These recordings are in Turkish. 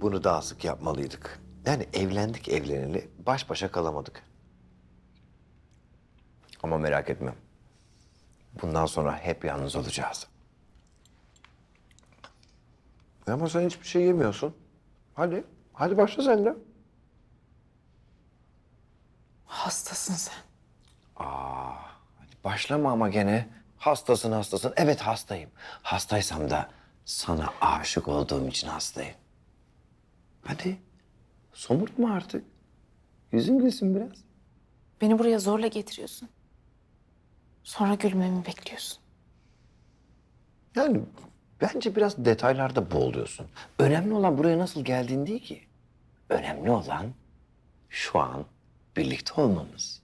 Bunu daha sık yapmalıydık. Yani evlendik evleneli baş başa kalamadık. Ama merak etme. Bundan sonra hep yalnız olacağız. Ama sen hiçbir şey yemiyorsun. Hadi, hadi başla sen de. Hastasın sen. Hadi başlama ama gene. Hastasın hastasın. Evet hastayım. Hastaysam da sana aşık olduğum için hastayım. Hadi. Somurtma artık. Yüzün gülsün biraz. Beni buraya zorla getiriyorsun. Sonra gülmemi bekliyorsun. Yani bence biraz detaylarda boğuluyorsun. Önemli olan buraya nasıl geldiğin değil ki. Önemli olan şu an birlikte olmamız.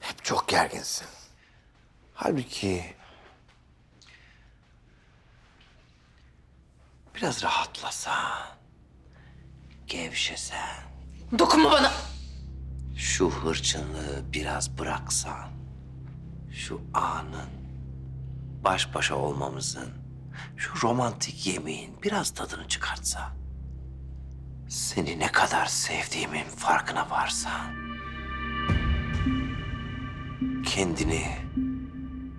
Hep çok gerginsin. Halbuki biraz rahatlasan, gevşesen. Dokunma bana. Şu hırçınlığı biraz bıraksan, şu anın, baş başa olmamızın, şu romantik yemeğin biraz tadını çıkartsan, seni ne kadar sevdiğimin farkına varsan, kendini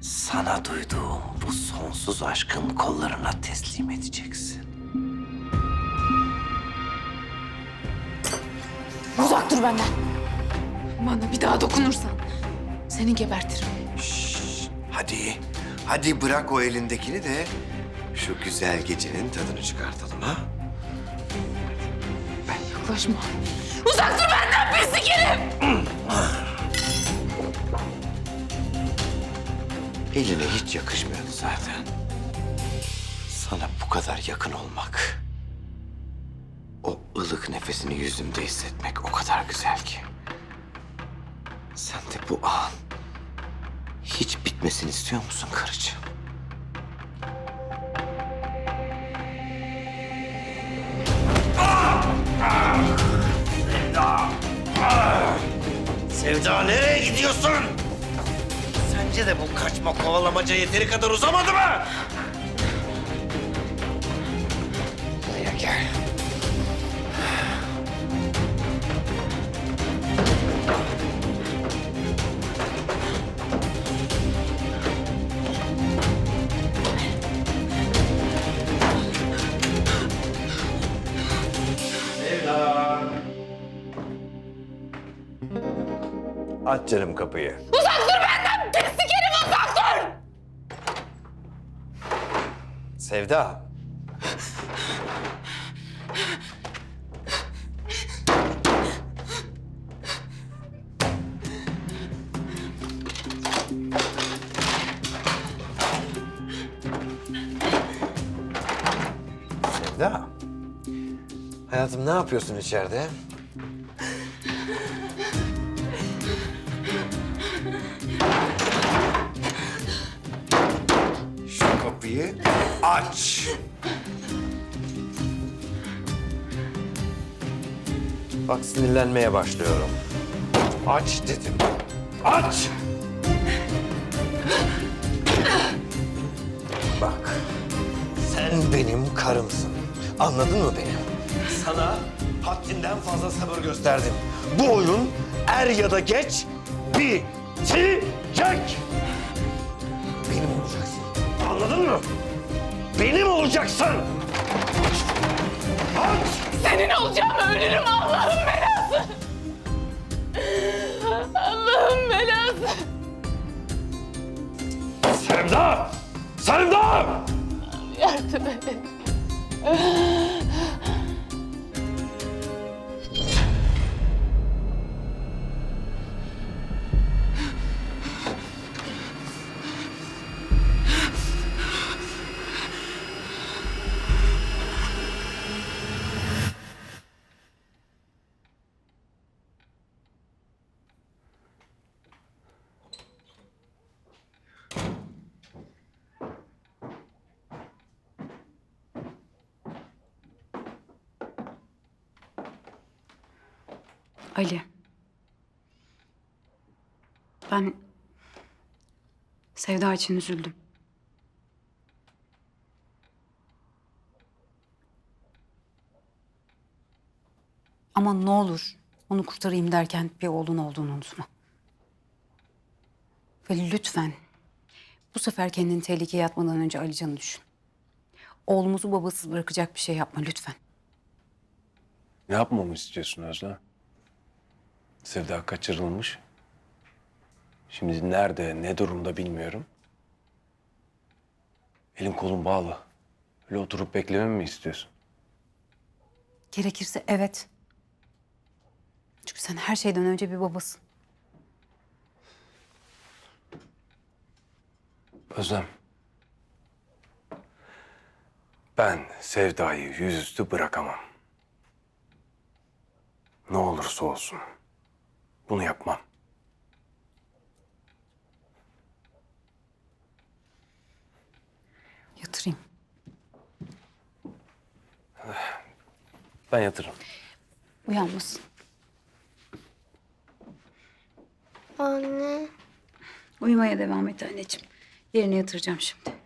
sana duyduğum bu sonsuz aşkın kollarına teslim edeceksin. Uzak dur benden. Bana bir daha dokunursan seni gebertirim. Hadi, hadi bırak o elindekini de şu güzel gecenin tadını çıkartalım ha. Yaklaşma. Uzak dur benden pislik herif. Eline hiç yakışmıyordu zaten. Sana bu kadar yakın olmak, o ılık nefesini yüzümde hissetmek o kadar güzel ki. Sen de bu an hiç bitmesini istiyor musun karıcığım? Sevda nereye gidiyorsun? Sence de bu kaçma kovalamaca yeteri kadar uzamadı mı? Buraya gel. Aç canım kapıyı. Uzak dur benden pislik herif uzak dur. Sevda. Sevda. Hayatım ne yapıyorsun içeride? Aç. Bak sinirlenmeye başlıyorum. Aç dedim. Aç! Bak, sen benim karımsın. Anladın mı beni? Sana haddinden fazla sabır gösterdim. Bu oyun er ya da geç bitecek. Benim olacaksın. Anladın mı? Benim olacaksın. Aç! Senin olacağım ölürüm Allah'ın belası. Allah'ın belası. Sevda! Sevda! Yardım et. Ali. Ben Sevda için üzüldüm. Ama ne olur onu kurtarayım derken bir oğlun olduğunu unutma. Ve lütfen bu sefer kendini tehlikeye atmadan önce Alican'ı düşün. Oğlumuzu babasız bırakacak bir şey yapma lütfen. Ne yapmamı istiyorsun Özlem? Sevda kaçırılmış. Şimdi nerede, ne durumda bilmiyorum. Elim kolum bağlı. Öyle oturup beklememi mi istiyorsun? Gerekirse evet. Çünkü sen her şeyden önce bir babasın. Özlem. Ben Sevda'yı yüzüstü bırakamam. Ne olursa olsun. Bunu yapmam. Yatırayım. Ben yatırım. Uyanmasın. Anne. Uyumaya devam et anneciğim. Yerine yatıracağım şimdi.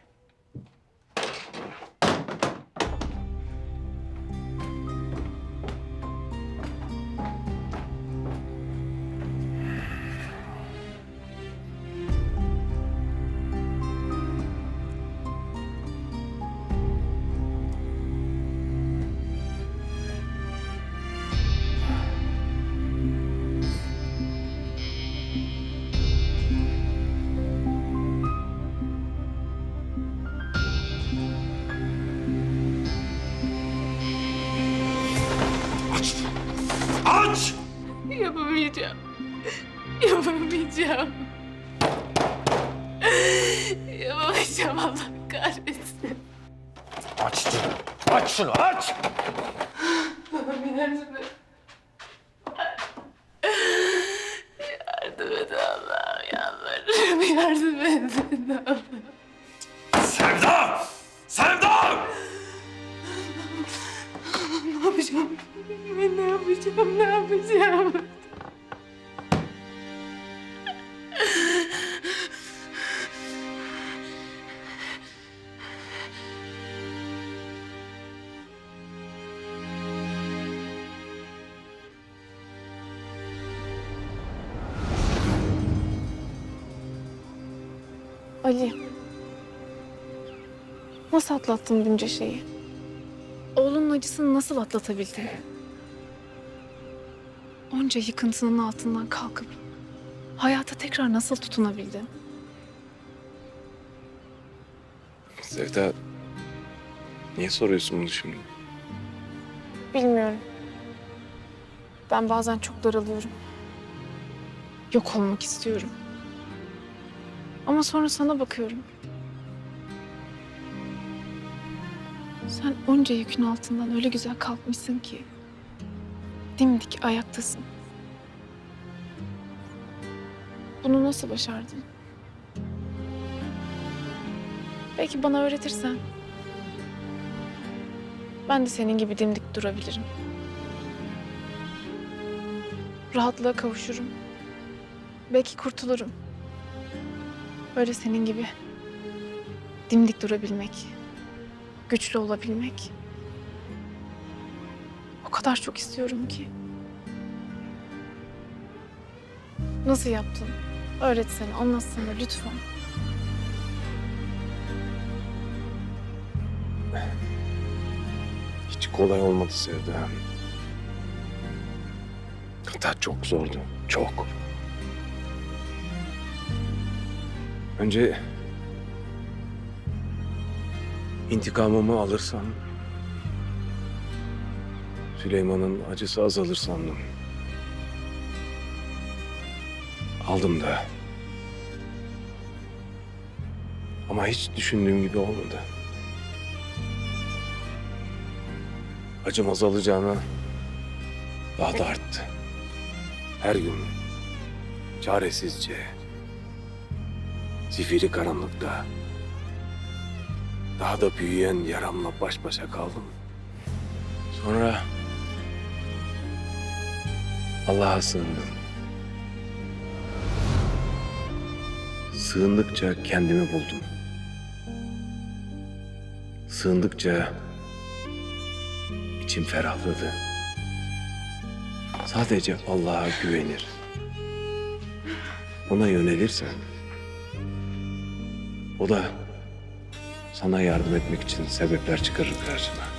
Yapamayacağım. Yapamayacağım. Yapamayacağım Allah kahretsin. Aç şunu. Aç şunu, aç! Yardım et. Yardım et Allah'ım yalvarırım. Yardım et. Sevda! Sevda! Ne yapacağım? Ben ne yapacağım? Ne yapacağım? Ali. Nasıl atlattın bunca şeyi? Oğlunun acısını nasıl atlatabildin? Onca yıkıntının altından kalkıp hayata tekrar nasıl tutunabildin? Sevda, niye soruyorsun bunu şimdi? Bilmiyorum. Ben bazen çok daralıyorum. Yok olmak istiyorum. Ama sonra sana bakıyorum. Sen onca yükün altından öyle güzel kalkmışsın ki. Dimdik ayaktasın. Bunu nasıl başardın? Belki bana öğretirsen. Ben de senin gibi dimdik durabilirim. Rahatlığa kavuşurum. Belki kurtulurum. Böyle senin gibi dimdik durabilmek, güçlü olabilmek. O kadar çok istiyorum ki. Nasıl yaptın? Öğretsene, anlatsana lütfen. Hiç kolay olmadı Sevda. Hatta çok zordu. Çok. Önce intikamımı alırsam Süleyman'ın acısı azalır sandım. Aldım da. Ama hiç düşündüğüm gibi olmadı. Acım azalacağına daha da arttı. Her gün çaresizce, zifiri karanlıkta daha da büyüyen yaramla baş başa kaldım. Sonra Allah'a sığındım. Sığındıkça kendimi buldum. Sığındıkça içim ferahladı. Sadece Allah'a güvenir. Ona yönelirsen o da sana yardım etmek için sebepler çıkarır karşına.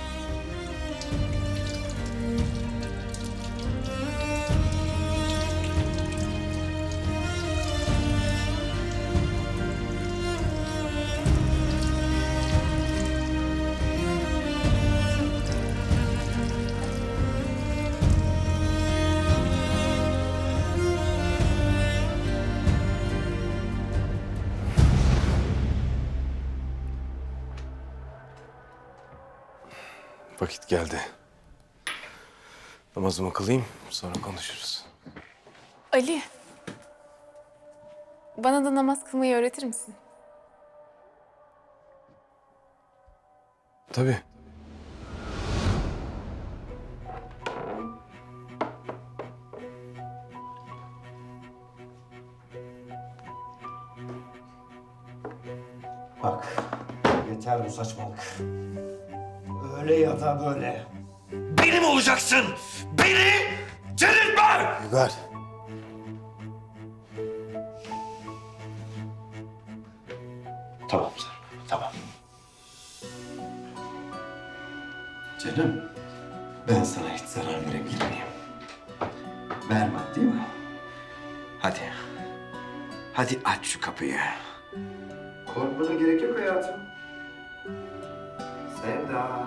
Vakit geldi. Namazımı kılayım, sonra konuşuruz. Ali. Bana da namaz kılmayı öğretir misin? Tabii. Bak, yeter bu saçmalık. Öyle ya da böyle. Benim olacaksın! Beni delirtme! Uygar. Tamam Sarp, tamam. Canım, ben sana hiç zarar verebilir miyim? Vermem değil mi? Hadi. Hadi aç şu kapıyı. Korkmana gerek yok hayatım. Sevda.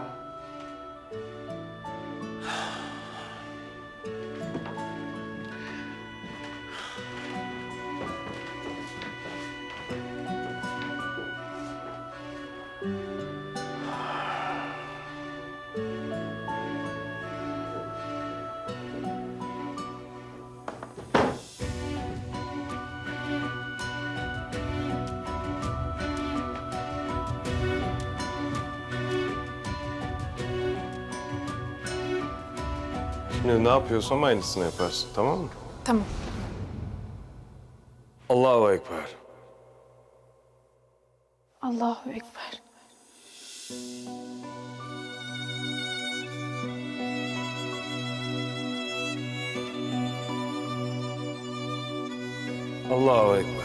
Şimdi ne yapıyorsam aynısını yaparsın, tamam mı? Tamam. Allahu Ekber. Allahu Ekber. Allahu Ekber.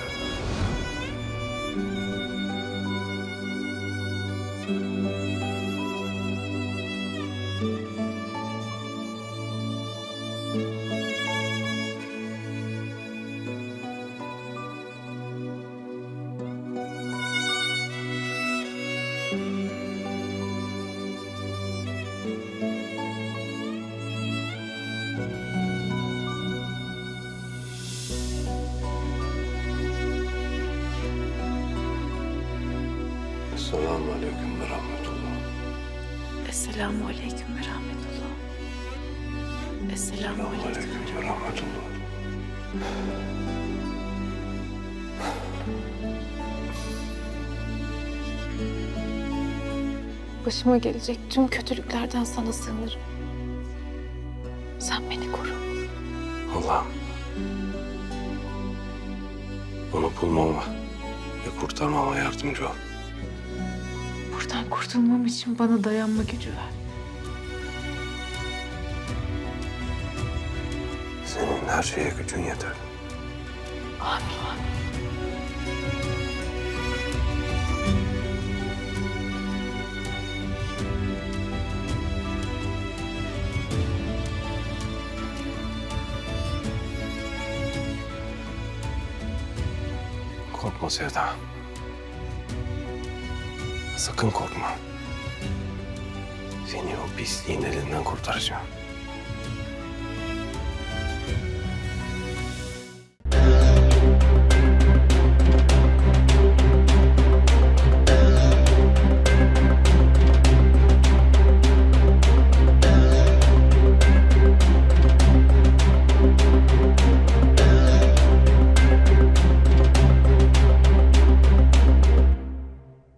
Esselamu Aleyküm ve Rahmetullah. Esselamu Aleyküm. Ve Rahmetullah. Başıma gelecek tüm kötülüklerden sana sığınırım. Sen beni koru. Allah'ım. Onu bulmama ve kurtarmama yardımcı ol. Kurtulmam için bana dayanma gücü ver. Senin her şeye gücün yeter. Amin. Korkma Sevda. Sakın korkma. Seni o pisliğin elinden kurtaracağım.